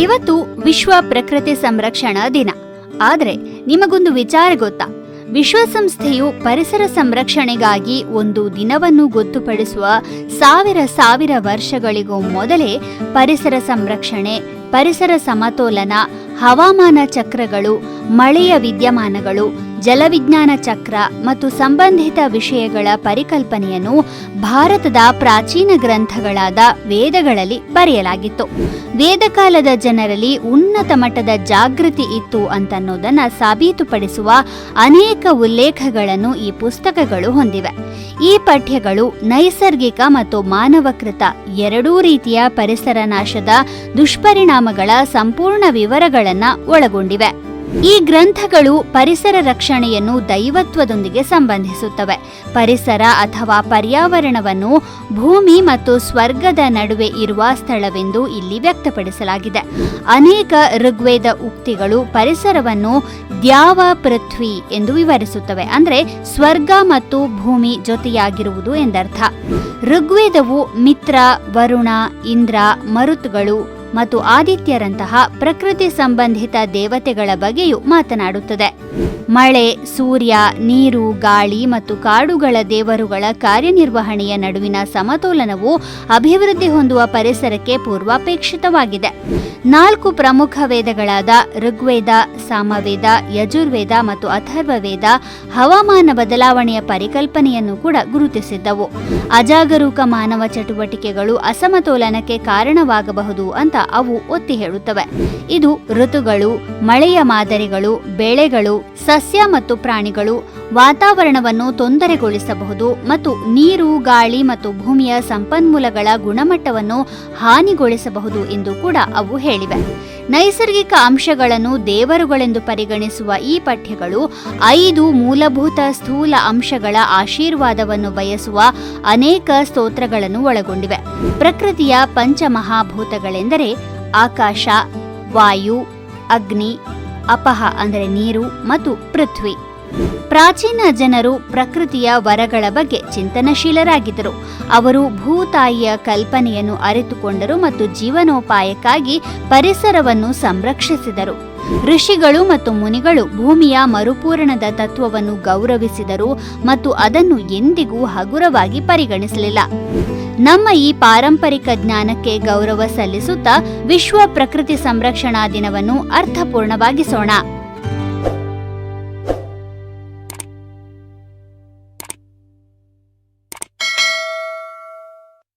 ಇವತ್ತು ವಿಶ್ವ ಪ್ರಕೃತಿ ಸಂರಕ್ಷಣಾ ದಿನ. ಆದರೆ ನಿಮಗೊಂದು ವಿಚಾರ ಗೊತ್ತಾ? ವಿಶ್ವಸಂಸ್ಥೆಯು ಪರಿಸರ ಸಂರಕ್ಷಣೆಗಾಗಿ ಒಂದು ದಿನವನ್ನು ಗೊತ್ತುಪಡಿಸುವ ಸಾವಿರ ಸಾವಿರ ವರ್ಷಗಳಿಗೂ ಮೊದಲೇ ಪರಿಸರ ಸಂರಕ್ಷಣೆ, ಪರಿಸರ ಸಮತೋಲನ, ಹವಾಮಾನ ಚಕ್ರಗಳು, ಮಳೆಯ ವಿದ್ಯಮಾನಗಳು ಜಲವಿಜ್ಞಾನ ಚಕ್ರ ಮತ್ತು ಸಂಬಂಧಿತ ವಿಷಯಗಳ ಪರಿಕಲ್ಪನೆಯನ್ನು ಭಾರತದ ಪ್ರಾಚೀನ ಗ್ರಂಥಗಳಾದ ವೇದಗಳಲ್ಲಿ ಬರೆಯಲಾಗಿತ್ತು. ವೇದಕಾಲದ ಜನರಲ್ಲಿ ಉನ್ನತ ಮಟ್ಟದ ಜಾಗೃತಿ ಇತ್ತು ಅಂತನ್ನೋದನ್ನ ಸಾಬೀತುಪಡಿಸುವ ಅನೇಕ ಉಲ್ಲೇಖಗಳನ್ನು ಈ ಪುಸ್ತಕಗಳು ಹೊಂದಿವೆ. ಈ ಪಠ್ಯಗಳು ನೈಸರ್ಗಿಕ ಮತ್ತು ಮಾನವಕೃತ ಎರಡೂ ರೀತಿಯ ಪರಿಸರ ನಾಶದ ದುಷ್ಪರಿಣಾಮಗಳ ಸಂಪೂರ್ಣ ವಿವರಗಳನ್ನು ಒಳಗೊಂಡಿವೆ. ಈ ಗ್ರಂಥಗಳು ಪರಿಸರ ರಕ್ಷಣೆಯನ್ನು ದೈವತ್ವದೊಂದಿಗೆ ಸಂಬಂಧಿಸುತ್ತವೆ. ಪರಿಸರ ಅಥವಾ ಪರ್ಯಾವರಣವನ್ನು ಭೂಮಿ ಮತ್ತು ಸ್ವರ್ಗದ ನಡುವೆ ಇರುವ ಸ್ಥಳವೆಂದು ಇಲ್ಲಿ ವ್ಯಕ್ತಪಡಿಸಲಾಗಿದೆ. ಅನೇಕ ಋಗ್ವೇದ ಉಕ್ತಿಗಳು ಪರಿಸರವನ್ನು ದ್ಯಾವ ಪೃಥ್ವಿ ಎಂದು ವಿವರಿಸುತ್ತವೆ. ಅಂದರೆ ಸ್ವರ್ಗ ಮತ್ತು ಭೂಮಿ ಜೊತೆಯಾಗಿರುವುದು ಎಂದರ್ಥ. ಋಗ್ವೇದವು ಮಿತ್ರ, ವರುಣ, ಇಂದ್ರ, ಮರುತ್ಗಳು ಮತ್ತು ಆದಿತ್ಯರಂತಹ ಪ್ರಕೃತಿ ಸಂಬಂಧಿತ ದೇವತೆಗಳ ಬಗ್ಗೆಯೂ ಮಾತನಾಡುತ್ತದೆ. ಮಳೆ, ಸೂರ್ಯ, ನೀರು, ಗಾಳಿ ಮತ್ತು ಕಾಡುಗಳ ದೇವರುಗಳ ಕಾರ್ಯನಿರ್ವಹಣೆಯ ನಡುವಿನ ಸಮತೋಲನವು ಅಭಿವೃದ್ಧಿ ಹೊಂದುವ ಪರಿಸರಕ್ಕೆ ಪೂರ್ವಾಪೇಕ್ಷಿತವಾಗಿದೆ. ನಾಲ್ಕು ಪ್ರಮುಖ ವೇದಗಳಾದ ಋಗ್ವೇದ, ಸಾಮವೇದ, ಯಜುರ್ವೇದ ಮತ್ತು ಅಥರ್ವವೇದ ಹವಾಮಾನ ಬದಲಾವಣೆಯ ಪರಿಕಲ್ಪನೆಯನ್ನು ಕೂಡ ಗುರುತಿಸಿದ್ದವು. ಅಜಾಗರೂಕ ಮಾನವ ಚಟುವಟಿಕೆಗಳು ಅಸಮತೋಲನಕ್ಕೆ ಕಾರಣವಾಗಬಹುದು ಅಂತ ಅವು ಒತ್ತಿ ಹೇಳುತ್ತವೆ. ಇದು ಋತುಗಳು, ಮಳೆಯ ಮಾದರಿಗಳು, ಬೆಳೆಗಳು ಸಸ್ಯ ಮತ್ತು ಪ್ರಾಣಿಗಳು ವಾತಾವರಣವನ್ನು ತೊಂದರೆಗೊಳಿಸಬಹುದು ಮತ್ತು ನೀರು, ಗಾಳಿ ಮತ್ತು ಭೂಮಿಯ ಸಂಪನ್ಮೂಲಗಳ ಗುಣಮಟ್ಟವನ್ನು ಹಾನಿಗೊಳಿಸಬಹುದು ಎಂದು ಕೂಡ ಅವು ಹೇಳಿವೆ. ನೈಸರ್ಗಿಕ ಅಂಶಗಳನ್ನು ದೇವರುಗಳೆಂದು ಪರಿಗಣಿಸುವ ಈ ಪಠ್ಯಗಳು ಐದು ಮೂಲಭೂತ ಸ್ಥೂಲ ಅಂಶಗಳ ಆಶೀರ್ವಾದವನ್ನು ಬಯಸುವ ಅನೇಕ ಸ್ತೋತ್ರಗಳನ್ನು ಒಳಗೊಂಡಿವೆ. ಪ್ರಕೃತಿಯ ಪಂಚಮಹಾಭೂತಗಳೆಂದರೆ ಆಕಾಶ, ವಾಯು, ಅಗ್ನಿ ಅಪಹ ಅಂದರೆ ನೀರು ಮತ್ತು ಪೃಥ್ವಿ. ಪ್ರಾಚೀನ ಜನರು ಪ್ರಕೃತಿಯ ವರಗಳ ಬಗ್ಗೆ ಚಿಂತನಶೀಲರಾಗಿದ್ದರು. ಅವರು ಭೂತಾಯಿಯ ಕಲ್ಪನೆಯನ್ನು ಅರಿತುಕೊಂಡರು ಮತ್ತು ಜೀವನೋಪಾಯಕ್ಕಾಗಿ ಪರಿಸರವನ್ನು ಸಂರಕ್ಷಿಸಿದರು. ಋಷಿಗಳು ಮತ್ತು ಮುನಿಗಳು ಭೂಮಿಯ ಮರುಪೂರಣದ ತತ್ವವನ್ನು ಗೌರವಿಸಿದರು ಮತ್ತು ಅದನ್ನು ಎಂದಿಗೂ ಹಗುರವಾಗಿ ಪರಿಗಣಿಸಲಿಲ್ಲ. ನಮ್ಮ ಈ ಪಾರಂಪರಿಕ ಜ್ಞಾನಕ್ಕೆ ಗೌರವ ಸಲ್ಲಿಸುತ್ತಾ ವಿಶ್ವ ಪ್ರಕೃತಿ ಸಂರಕ್ಷಣಾ ದಿನವನ್ನು ಅರ್ಥಪೂರ್ಣವಾಗಿಸೋಣ.